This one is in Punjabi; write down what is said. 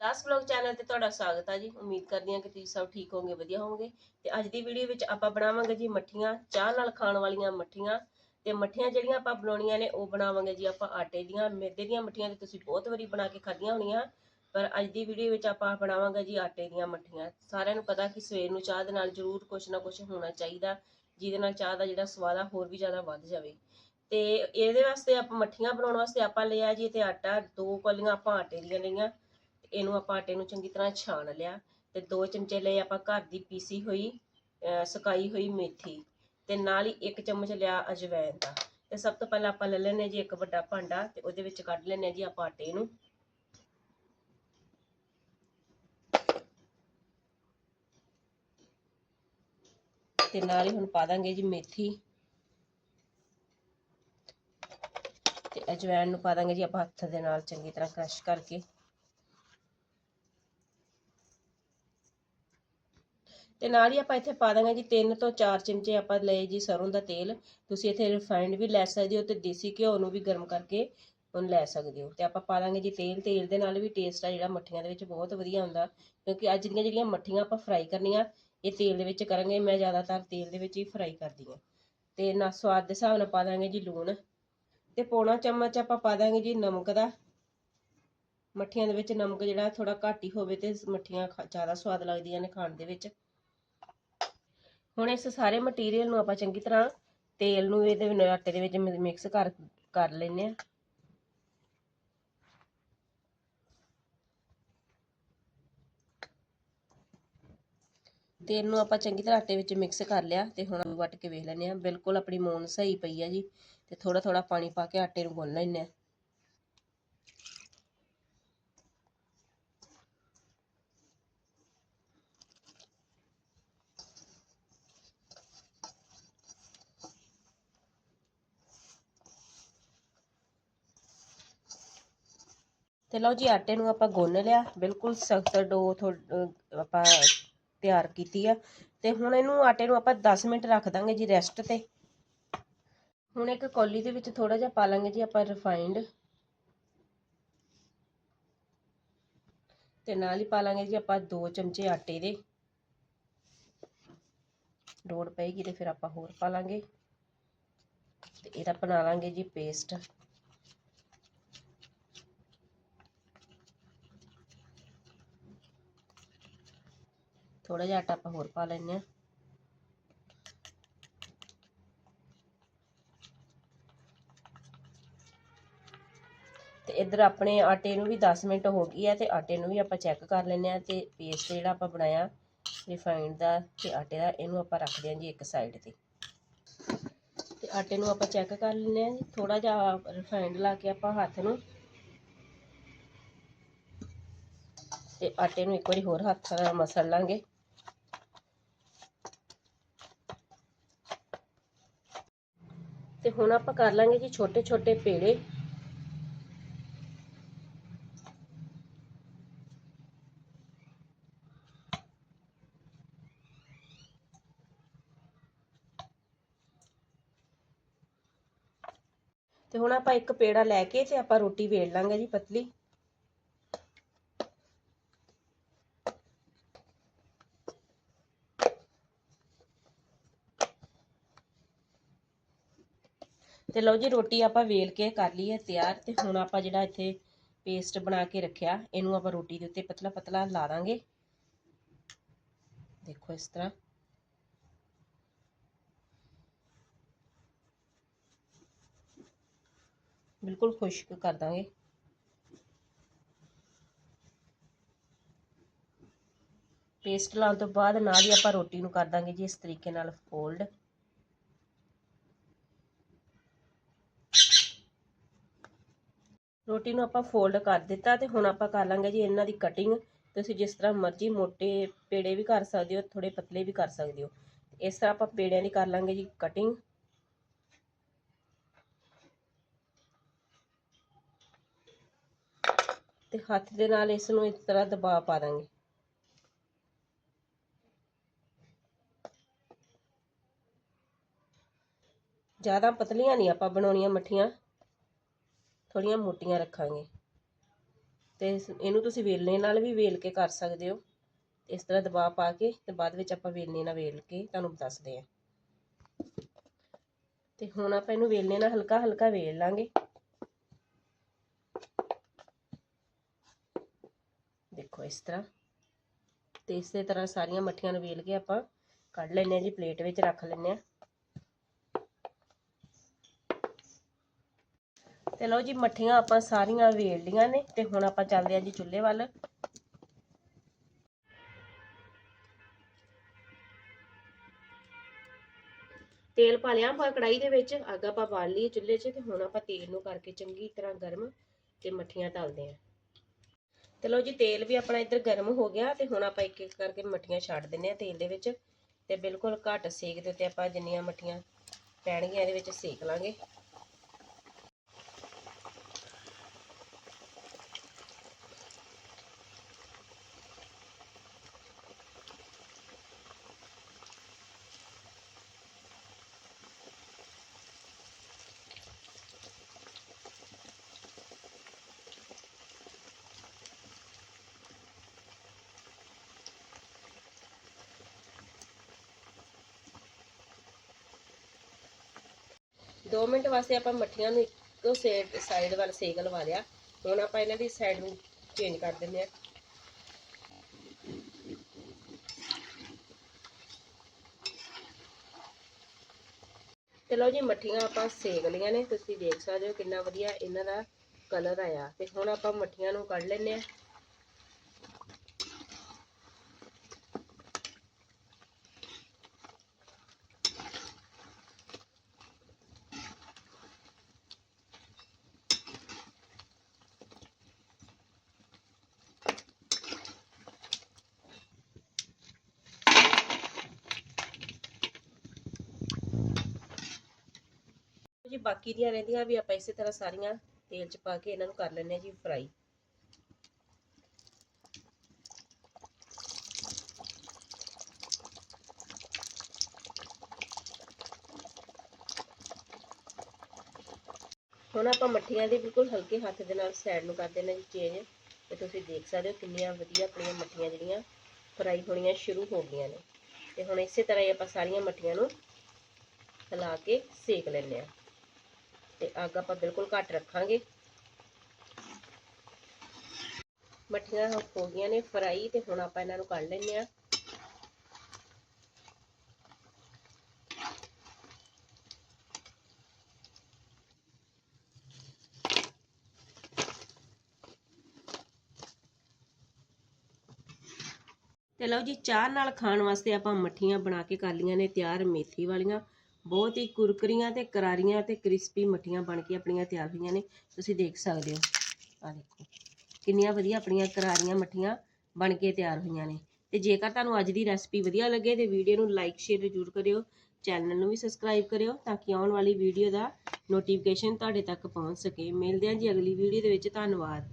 ਦਾਸ ਵਲੌਗ ਚੈਨਲ ਤੇ ਤੁਹਾਡਾ ਸਵਾਗਤ ਹੈ ਜੀ। ਉਮੀਦ ਕਰਦੀ ਹਾਂ ਕਿ ਤੁਸੀਂ ਸਭ ਠੀਕ ਹੋਵੋਗੇ, ਵਧੀਆ ਹੋਵੋਗੇ। ਤੇ ਅੱਜ ਦੀ ਵੀਡੀਓ ਵਿੱਚ ਆਪਾਂ ਬਣਾਵਾਂਗੇ ਜੀ ਮੱਠੀਆਂ, ਚਾਹ ਨਾਲ ਖਾਣ ਵਾਲੀਆਂ ਮੱਠੀਆਂ। ਤੇ ਮੱਠੀਆਂ ਜਿਹੜੀਆਂ ਆਪਾਂ ਬਣਾਉਣੀਆਂ ਨੇ, ਉਹ ਬਣਾਵਾਂਗੇ ਜੀ ਆਪਾਂ ਆਟੇ ਦੀਆਂ, ਮੈਦੇ ਦੀਆਂ ਮੱਠੀਆਂ ਤੇ ਤੁਸੀਂ ਬਹੁਤ ਵਾਰੀ ਬਣਾ ਕੇ ਖਾਧੀਆਂ ਹੋਣੀਆਂ। ਪਰ ਅੱਜ ਦੀ ਵੀਡੀਓ ਵਿੱਚ ਆਪਾਂ ਬਣਾਵਾਂਗੇ ਜੀ ਆਟੇ ਦੀਆਂ ਮੱਠੀਆਂ। ਸਾਰਿਆਂ ਨੂੰ ਪਤਾ ਕਿ ਸਵੇਰ ਨੂੰ ਚਾਹ ਦੇ ਨਾਲ ਜ਼ਰੂਰ ਕੁਝ ਨਾ ਕੁਝ ਹੋਣਾ ਚਾਹੀਦਾ, ਜਿਹਦੇ ਨਾਲ ਚਾਹ ਦਾ ਜਿਹੜਾ ਸਵਾਦ ਆ ਹੋਰ ਵੀ ਜ਼ਿਆਦਾ ਵੱਧ ਜਾਵੇ। ਤੇ ਇਹਦੇ ਵਾਸਤੇ ਆਪਾਂ ਮੱਠੀਆਂ ਬਣਾਉਣ ਵਾਸਤੇ ਆਪਾਂ ਲਿਆ ਜੀ ਤੇ ਆਟਾ, ਦੋ ਕੌਲੀਆਂ ਆਪਾਂ ਆਟੇ ਦੀਆਂ ਲਈਆਂ। ਇਹਨੂੰ ਆਪਾਂ ਆਟੇ ਨੂੰ ਚੰਗੀ ਤਰ੍ਹਾਂ ਛਾਣ ਲਿਆ ਤੇ ਦੋ ਚਮਚੇ ਲਏ ਆਪਾਂ ਘਰ ਦੀ ਪੀਸੀ ਹੋਈ, ਅਹ ਸੁਕਾਈ ਹੋਈ ਮੇਥੀ ਤੇ ਨਾਲ ਹੀ ਇੱਕ ਚਮਚ ਲਿਆ ਅਜਵਾਇਣ ਦਾ। ਤੇ ਸਭ ਤੋਂ ਪਹਿਲਾਂ ਆਪਾਂ ਲੈ ਲੈਨੇ ਜੀ ਇੱਕ ਵੱਡਾ ਭਾਂਡਾ ਤੇ ਉਹਦੇ ਵਿੱਚ ਕੱਢ ਲੈਨੇ ਜੀ ਆਪਾਂ ਆਟੇ ਨੂੰ। ਤੇ ਨਾਲ ਹੀ ਹੁਣ ਪਾ ਦਾਂਗੇ ਜੀ ਮੇਥੀ। ਤੇ ਅਜਵਾਇਣ ਨੂੰ ਪਾ ਦਾਂਗੇ ਜੀ ਆਪਾਂ ਹੱਥ ਦੇ ਨਾਲ ਚੰਗੀ ਤਰ੍ਹਾਂ ਕ੍ਰਸ਼ ਕਰਕੇ। ਤੇ ਨਾਲ ਹੀ ਆਪਾਂ ਇੱਥੇ ਪਾ ਦਾਂਗੇ ਜੀ 3 ਤੋਂ 4 ਚਮਚੇ ਆਪਾਂ ਲਏ ਜੀ ਸਰੋਂ ਦਾ ਤੇਲ। ਤੁਸੀਂ ਇੱਥੇ ਰਿਫਾਈਨਡ ਵੀ ਲੈ ਸਕਦੇ ਹੋ ਤੇ ਦੇਸੀ ਘਿਓ ਨੂੰ ਵੀ ਗਰਮ ਕਰਕੇ ਉਹਨੂੰ ਲੈ ਸਕਦੇ ਹੋ। ਤੇ ਆਪਾਂ ਪਾ ਦਾਂਗੇ ਜੀ ਤੇਲ। ਤੇਲ ਦੇ ਨਾਲ ਵੀ ਟੇਸਟ ਆ ਜਿਹੜਾ ਮੱਠੀਆਂ ਦੇ ਵਿੱਚ ਬਹੁਤ ਵਧੀਆ ਹੁੰਦਾ। ਕਿਉਂਕਿ ਅੱਜ ਦੀਆਂ ਜਿਹੜੀਆਂ ਮੱਠੀਆਂ ਆਪਾਂ ਫਰਾਈ ਕਰਨੀਆਂ, ਇਹ ਤੇਲ ਦੇ ਵਿੱਚ ਕਰਾਂਗੇ ਮੈਂ ਜ਼ਿਆਦਾਤਰ ਤੇਲ ਦੇ ਵਿੱਚ ਹੀ ਫਰਾਈ ਕਰਦੀ ਹਾਂ। ਤੇ ਨਾ ਸਵਾਦ ਦੇ ਹਿਸਾਬ ਨਾਲ ਪਾ ਦਾਂਗੇ ਜੀ ਲੂਣ। ਤੇ ਪੌਣਾ ਚਮਚ ਆਪਾਂ ਪਾ ਦਾਂਗੇ ਜੀ ਨਮਕ ਦਾ। ਮੱਠੀਆਂ ਦੇ ਵਿੱਚ ਨਮਕ ਜਿਹੜਾ ਥੋੜਾ ਘੱਟ ਹੀ ਹੋਵੇ ਤੇ ਮੱਠੀਆਂ ਜ਼ਿਆਦਾ ਸਵਾਦ ਲੱਗਦੀਆਂ ਨੇ ਖਾਣ ਦੇ ਵਿੱਚ। ਹੁਣ ਇਸ ਸਾਰੇ ਮਟੀਰੀਅਲ ਨੂੰ ਆਪਾਂ ਚੰਗੀ ਤਰ੍ਹਾਂ ਤੇਲ ਨੂੰ ਇਹਦੇ ਆਟੇ ਦੇ ਵਿੱਚ ਮਿਕਸ ਕਰ ਕਰ ਲੈਨੇ ਆ ਤੇਲ ਨੂੰ ਆਪਾਂ ਚੰਗੀ ਤਰ੍ਹਾਂ ਆਟੇ ਵਿੱਚ ਮਿਕਸ ਕਰ ਲਿਆ ਤੇ ਹੁਣ ਵੱਟ ਕੇ ਵੇਖ ਲੈਨੇ ਆ ਬਿਲਕੁਲ ਆਪਣੀ ਮੋਨ ਸਹੀ ਪਈ ਆ ਜੀ। ਤੇ ਥੋੜਾ ਥੋੜਾ ਪਾਣੀ ਪਾ ਕੇ ਆਟੇ ਨੂੰ ਗੁੰਨ ਲੈਨੇ ਆ ਤੇ ਲਓ ਜੀ, ਆਟੇ ਨੂੰ ਆਪਾਂ ਗੁੰਨ ਲਿਆ। ਬਿਲਕੁਲ ਸਖਤ ਡੋ ਆਪਾਂ ਤਿਆਰ ਕੀਤੀ ਆ। ਤੇ ਹੁਣ ਇਹਨੂੰ ਆਟੇ ਨੂੰ ਆਪਾਂ 10 ਮਿੰਟ ਰੱਖ ਦਾਂਗੇ ਜੀ ਰੈਸਟ ਤੇ। ਹੁਣ ਇੱਕ ਕੌਲੀ ਦੇ ਵਿੱਚ ਥੋੜਾ ਜਿਹਾ ਪਾ ਲਾਂਗੇ ਜੀ ਆਪਾਂ ਰਿਫਾਈਨਡ। ਤੇ ਨਾਲ ਹੀ ਪਾ ਲਾਂਗੇ ਜੀ ਆਪਾਂ 2 ਚਮਚੇ ਆਟੇ ਦੇ। ਡੋੜ ਪਏਗੀ ਤੇ ਫਿਰ ਆਪਾਂ ਹੋਰ ਪਾ ਲਾਂਗੇ। ਤੇ ਇਹਦਾ ਬਣਾ ਲਾਂਗੇ ਜੀ ਪੇਸਟ। ਥੋੜਾ ਜਿਹਾ ਆਟਾ ਆਪਾਂ ਹੋਰ ਪਾ ਲੈਂਦੇ ਆ ਤੇ ਇਧਰ ਆਪਣੇ ਆਟੇ ਨੂੰ ਵੀ 10 ਮਿੰਟ ਹੋ ਗਈ ਹੈ ਤੇ ਆਟੇ ਨੂੰ ਵੀ ਆਪਾਂ ਚੈੱਕ ਕਰ ਲੈਂਦੇ ਆ ਤੇ ਪੇਸਟ ਜਿਹੜਾ ਆਪਾਂ ਬਣਾਇਆ ਰਿਫਾਈਨਡ ਦਾ ਤੇ ਆਟੇ ਦਾ, ਇਹਨੂੰ ਆਪਾਂ ਰੱਖਦੇ ਆ ਜੀ ਇੱਕ ਸਾਈਡ ਤੇ। ਤੇ ਆਟੇ ਨੂੰ ਆਪਾਂ ਚੈੱਕ ਕਰ ਲੈਂਦੇ ਆ ਜੀ ਥੋੜਾ ਜਿਹਾ ਰਿਫਾਈਨਡ ਲਾ ਕੇ ਆਪਾਂ ਹੱਥ ਨੂੰ। ਤੇ ਆਟੇ ਨੂੰ ਇੱਕ ਵਾਰੀ ਹੋਰ ਹੱਥ ਨਾਲ ਮਸਲ ਲਾਂਗੇ। ਤੇ ਹੁਣ ਆਪਾਂ ਕਰ ਲਾਂਗੇ ਜੀ ਛੋਟੇ ਛੋਟੇ ਪੇੜੇ। ਤੇ ਹੁਣ ਆਪਾਂ ਇੱਕ ਪੇੜਾ ਲੈ ਕੇ ਤੇ ਆਪਾਂ ਰੋਟੀ ਵੇਲ ਲਾਂਗੇ ਜੀ ਪਤਲੀ। ਤੇ ਲਓ ਜੀ, ਰੋਟੀ ਆਪਾਂ ਵੇਲ ਕੇ ਕਰ ਲਈ ਹੈ ਤਿਆਰ ਤੇ ਹੁਣ ਆਪਾਂ ਜਿਹੜਾ ਇੱਥੇ ਪੇਸਟ ਬਣਾ ਕੇ ਰੱਖਿਆ, ਇਹਨੂੰ ਆਪਾਂ ਰੋਟੀ ਦੇ ਉੱਤੇ ਪਤਲਾ ਪਤਲਾ ਲਾ ਦਾਂਗੇ। ਦੇਖੋ ਇਸ ਤਰ੍ਹਾਂ। ਬਿਲਕੁਲ ਖੁਸ਼ਕ ਕਰ ਦਾਂਗੇ। ਪੇਸਟ ਲਾਉਣ ਤੋਂ ਬਾਅਦ ਨਾਲ ਹੀ ਆਪਾਂ ਰੋਟੀ ਨੂੰ ਕਰ ਦਾਂਗੇ ਜੀ, ਇਸ ਤਰੀਕੇ ਨਾਲ ਫੋਲਡ ਰੋਟੀ ਨੂੰ ਆਪਾਂ ਫੋਲਡ ਕਰ ਦਿੱਤਾ ਤੇ ਹੁਣ ਆਪਾਂ ਕਰ ਲਾਂਗੇ ਜੀ ਇਹਨਾਂ ਦੀ ਕਟਿੰਗ ਤੁਸੀਂ ਜਿਸ ਤਰ੍ਹਾਂ ਮਰਜ਼ੀ ਮੋٹے ਪੇੜੇ ਵੀ ਕਰ ਸਕਦੇ ਹੋ ਥੋੜੇ ਪਤਲੇ ਵੀ ਕਰ ਸਕਦੇ ਹੋ। ਇਸ ਤਰ੍ਹਾਂ ਆਪਾਂ ਪੇੜਿਆਂ ਦੀ ਕਰ ਲਾਂਗੇ ਜੀ ਕਟਿੰਗ ਤੇ ਹੱਥ ਦੇ ਨਾਲ ਇਸ ਨੂੰ ਇਸ ਤਰ੍ਹਾਂ ਦਬਾਅ ਪਾ ਦਾਂਗੇ। ਜ਼ਿਆਦਾ ਪਤਲੀਆਂ ਨਹੀਂ ਆਪਾਂ ਬਣਾਉਣੀਆਂ ਮੱਠੀਆਂ। ਥੋੜ੍ਹੀਆਂ ਮੋਟੀਆਂ ਰੱਖਾਂਗੇ। ਅਤੇ ਇਸ- ਇਹਨੂੰ ਤੁਸੀਂ ਵੇਲਣੇ ਨਾਲ ਵੀ ਵੇਲ ਕੇ ਕਰ ਸਕਦੇ ਹੋ। ਇਸ ਤਰ੍ਹਾਂ ਦਬਾਅ ਪਾ ਕੇ ਅਤੇ ਬਾਅਦ ਵਿੱਚ ਆਪਾਂ ਵੇਲਣੇ ਨਾਲ ਵੇਲ ਕੇ ਤੁਹਾਨੂੰ ਦੱਸਦੇ ਹਾਂ। ਤੇ ਹੁਣ ਆਪਾਂ ਇਹਨੂੰ ਵੇਲਣੇ ਨਾਲ ਹਲਕਾ ਹਲਕਾ ਵੇਲ ਲਾਂਗੇ। ਦੇਖੋ ਇਸ ਤਰ੍ਹਾਂ। ਤੇ ਇਸੇ ਤਰ੍ਹਾਂ ਸਾਰੀਆਂ ਮੱਠੀਆਂ ਨੂੰ ਵੇਲ ਕੇ ਆਪਾਂ ਕੱਢ ਲੈਂਦੇ ਹਾਂ ਜੀ, ਪਲੇਟ ਵਿੱਚ ਰੱਖ ਲੈਂਦੇ ਹਾਂ। ਤੇ ਲਓ ਜੀ ਮੱਠੀਆਂ ਆਪਾਂ ਸਾਰੀਆਂ ਵੇਲ ਲੀਆਂ ਨੇ ਤੇ ਹੁਣ ਆਪਾਂ ਚੱਲਦੇ ਹਾਂ ਜੀ ਚੁੱਲ੍ਹੇ ਵੱਲ। ਤੇਲ ਪਾ ਲਿਆ ਆਪਾਂ ਕੜਾਈ ਦੇ ਵਿੱਚ, ਅੱਗ ਆਪਾਂ ਬਾਲ ਲਈ ਚੁੱਲ੍ਹੇ 'ਚ ਤੇ ਹੁਣ ਆਪਾਂ ਤੇਲ ਨੂੰ ਕਰਕੇ ਚੰਗੀ ਤਰ੍ਹਾਂ ਗਰਮ ਤੇ ਮੱਠੀਆਂ ਤਲਦੇ ਆਂ ਤੇ ਲਓ ਜੀ ਤੇਲ ਵੀ ਆਪਣਾ ਇੱਧਰ ਗਰਮ ਹੋ ਗਿਆ ਤੇ ਹੁਣ ਆਪਾਂ ਇੱਕ ਇੱਕ ਕਰਕੇ ਮੱਠੀਆਂ ਛੱਡ ਦਿੰਨੇ ਆ ਤੇਲ ਦੇ ਵਿੱਚ ਤੇ ਬਿਲਕੁਲ ਘੱਟ ਸੇਕ ਦੇ ਉੱਤੇ ਆਪਾਂ ਜਿੰਨੀਆਂ ਮੱਠੀਆਂ ਪੈਣਗੀਆਂ ਇਹਦੇ ਵਿੱਚ ਸੇਕ ਲਾਂਗੇ। ਦੋ ਮਿੰਟ ਵਾਸਤੇ ਆਪਾਂ ਮੱਠੀਆਂ ਨੂੰ ਇੱਕੋ ਸਾਈਡ ਵੱਲ ਸੇਕ ਲਵਾ ਲਿਆ। ਹੁਣ ਆਪਾਂ ਇਹਨਾਂ ਦੀ ਸਾਈਡ ਨੂੰ ਚੇਂਜ ਕਰ ਦਿੰਦੇ ਆ ਤੇ ਲਓ ਜੀ, ਮੱਠੀਆਂ ਆਪਾਂ ਸੇਕ ਲਈਆਂ ਨੇ। ਤੁਸੀਂ ਦੇਖ ਸਕਦੇ ਹੋ ਕਿੰਨਾ ਵਧੀਆ ਇਹਨਾਂ ਦਾ ਕਲਰ ਆਇਆ। ਤੇ ਹੁਣ ਆਪਾਂ ਮੱਠੀਆਂ ਨੂੰ ਕੱਢ ਲੈਂਦੇ ਆ ਬਾਕੀ ਦੀਆਂ ਰਹਿੰਦੀਆਂ ਵੀ ਆਪਾਂ ਇਸੇ ਤਰ੍ਹਾਂ ਸਾਰੀਆਂ ਤੇਲ 'ਚ ਪਾ ਕੇ ਇਹਨਾਂ ਨੂੰ ਕਰ ਲੈਂਦੇ ਆ ਜੀ ਫਰਾਈ ਹੁਣ ਆਪਾਂ ਮੱਠੀਆਂ ਦੇ ਬਿਲਕੁਲ ਹਲਕੇ ਹੱਥ ਦੇ ਨਾਲ ਸਾਈਡ ਨੂੰ ਕਰ ਦੇਣਾ ਜੀ ਚੇਂਜ ਤੇ ਤੁਸੀਂ ਦੇਖ ਸਕਦੇ ਹੋ ਕਿੰਨੀਆਂ ਵਧੀਆ ਆਪਣੀਆਂ ਮੱਠੀਆਂ ਜਿਹੜੀਆਂ ਫਰਾਈ ਹੋਣੀਆਂ ਸ਼ੁਰੂ ਹੋ ਗਈਆਂ ਨੇ। ਤੇ ਹੁਣ ਇਸੇ ਤਰ੍ਹਾਂ ਹੀ ਆਪਾਂ ਸਾਰੀਆਂ ਮੱਠੀਆਂ ਨੂੰ ਹਿਲਾ ਕੇ ਸੇਕ ਲੈਂਦੇ ਆ ਤੇ ਅੱਗ ਆਪਾਂ ਬਿਲਕੁਲ ਘੱਟ ਰੱਖਾਂਗੇ। ਮੱਠੀਆਂ ਹੋ ਗਈਆਂ ਨੇ ਫਰਾਈ ਤੇ ਹੁਣ ਆਪਾਂ ਇਹਨਾਂ ਨੂੰ ਕੱਢ ਲੈਂਦੇ ਆ ਤੇ ਲਓ ਜੀ, ਚਾਹ ਨਾਲ ਖਾਣ ਵਾਸਤੇ ਆਪਾਂ ਮੱਠੀਆਂ ਬਣਾ ਕੇ ਕਰ ਲੀਆਂ ਨੇ ਤਿਆਰ ਮੇਥੀ ਵਾਲੀਆਂ। ਬਹੁਤ ਹੀ ਕੁਰਕਰੀਆਂ ਤੇ ਕਰਾਰੀਆਂ ਤੇ ਕ੍ਰਿਸਪੀ ਮੱਠੀਆਂ ਬਣ ਕੇ ਆਪਣੀਆਂ ਤਿਆਰ ਹੋਈਆਂ ਨੇ। ਤੁਸੀਂ ਦੇਖ ਸਕਦੇ ਹੋ। ਆ ਦੇਖੋ, ਕਿੰਨੀਆਂ ਵਧੀਆ ਆਪਣੀਆਂ ਕਰਾਰੀਆਂ ਮੱਠੀਆਂ ਬਣ ਕੇ ਤਿਆਰ ਹੋਈਆਂ ਨੇ। ਤੇ ਜੇਕਰ ਤੁਹਾਨੂੰ ਅੱਜ ਦੀ ਰੈਸਪੀ ਵਧੀਆ ਲੱਗੇ ਤੇ ਵੀਡੀਓ ਨੂੰ ਲਾਈਕ, ਸ਼ੇਅਰ ਜ਼ਰੂਰ ਕਰਿਓ। ਚੈਨਲ ਨੂੰ ਵੀ ਸਬਸਕ੍ਰਾਈਬ ਕਰਿਓ ਤਾਂ ਕਿ ਆਉਣ ਵਾਲੀ ਵੀਡੀਓ ਦਾ ਨੋਟੀਫਿਕੇਸ਼ਨ ਤੁਹਾਡੇ ਤੱਕ ਪਹੁੰਚ ਸਕੇ। ਮਿਲਦੇ ਹਾਂ ਜੀ ਅਗਲੀ ਵੀਡੀਓ ਦੇ ਵਿੱਚ। ਧੰਨਵਾਦ।